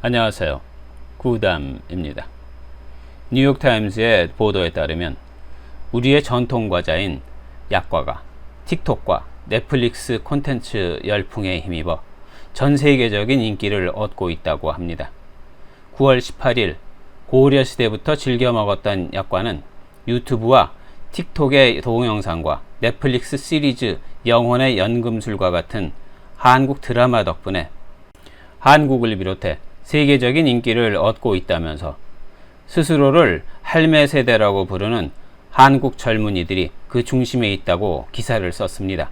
안녕하세요. 구담입니다. 뉴욕타임스의 보도에 따르면 우리의 전통 과자인 약과가 틱톡과 넷플릭스 콘텐츠 열풍에 힘입어 전 세계적인 인기를 얻고 있다고 합니다. 9월 18일 고려 시대부터 즐겨 먹었던 약과는 유튜브와 틱톡의 동영상과 넷플릭스 시리즈 영혼의 연금술과 같은 한국 드라마 덕분에 한국을 비롯해 세계적인 인기를 얻고 있다면서 스스로를 할매 세대라고 부르는 한국 젊은이들이 그 중심에 있다고 기사를 썼습니다.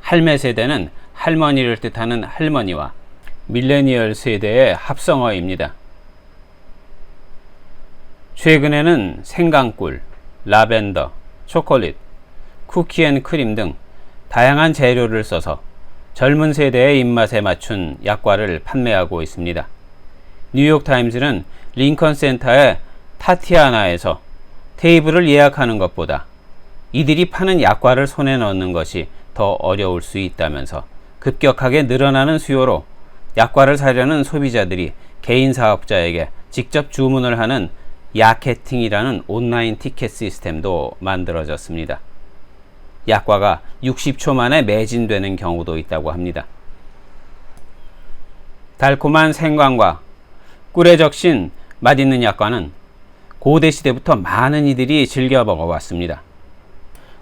할매 세대는 할머니를 뜻하는 할머니와 밀레니얼 세대의 합성어입니다. 최근에는 생강꿀, 라벤더, 초콜릿, 쿠키앤 크림 등 다양한 재료를 써서 젊은 세대의 입맛에 맞춘 약과를 판매하고 있습니다. 뉴욕타임즈는 링컨 센터의 타티아나에서 테이블을 예약하는 것보다 이들이 파는 약과를 손에 넣는 것이 더 어려울 수 있다면서 급격하게 늘어나는 수요로 약과를 사려는 소비자들이 개인 사업자에게 직접 주문을 하는 야케팅이라는 온라인 티켓 시스템도 만들어졌습니다. 약과가 60초 만에 매진되는 경우도 있다고 합니다. 달콤한 생광과 꿀에 적신 맛있는 약과는 고대 시대부터 많은 이들이 즐겨 먹어왔습니다.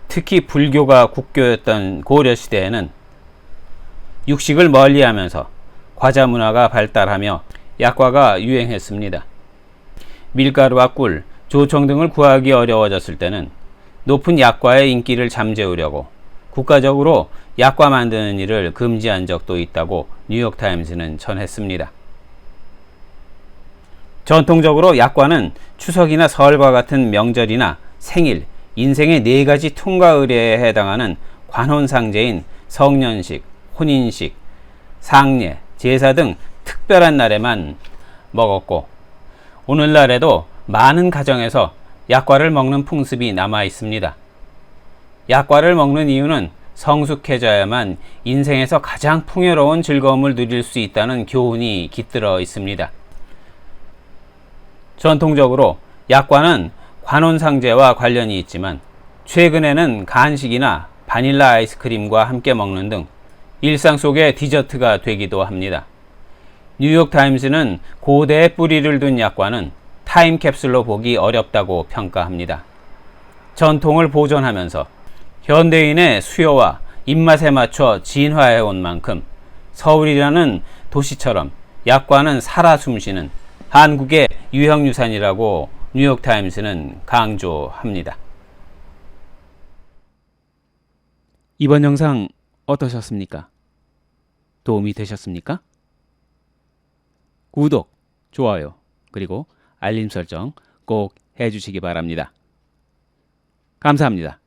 특히 불교가 국교였던 고려 시대에는 육식을 멀리하면서 과자 문화가 발달하며 약과가 유행했습니다. 밀가루와 꿀, 조청 등을 구하기 어려워졌을 때는 높은 약과의 인기를 잠재우려고 국가적으로 약과 만드는 일을 금지한 적도 있다고 뉴욕타임스는 전했습니다. 전통적으로 약과는 추석이나 설과 같은 명절이나 생일, 인생의 네 가지 통과 의례에 해당하는 관혼상제인 성년식, 혼인식, 상례, 제사 등 특별한 날에만 먹었고 오늘날에도 많은 가정에서 약과를 먹는 풍습이 남아 있습니다. 약과를 먹는 이유는 성숙해져야만 인생에서 가장 풍요로운 즐거움을 누릴 수 있다는 교훈이 깃들어 있습니다. 전통적으로 약과는 관혼상제와 관련이 있지만 최근에는 간식이나 바닐라 아이스크림과 함께 먹는 등 일상 속의 디저트가 되기도 합니다. 뉴욕타임스는 고대의 뿌리를 둔 약과는 타임캡슐로 보기 어렵다고 평가합니다. 전통을 보존하면서 현대인의 수요와 입맛에 맞춰 진화해 온 만큼 서울이라는 도시처럼 약과는 살아 숨쉬는 한국의 유형유산이라고 뉴욕타임스는 강조합니다. 이번 영상 어떠셨습니까? 도움이 되셨습니까? 구독, 좋아요, 그리고 알림 설정 꼭 해주시기 바랍니다. 감사합니다.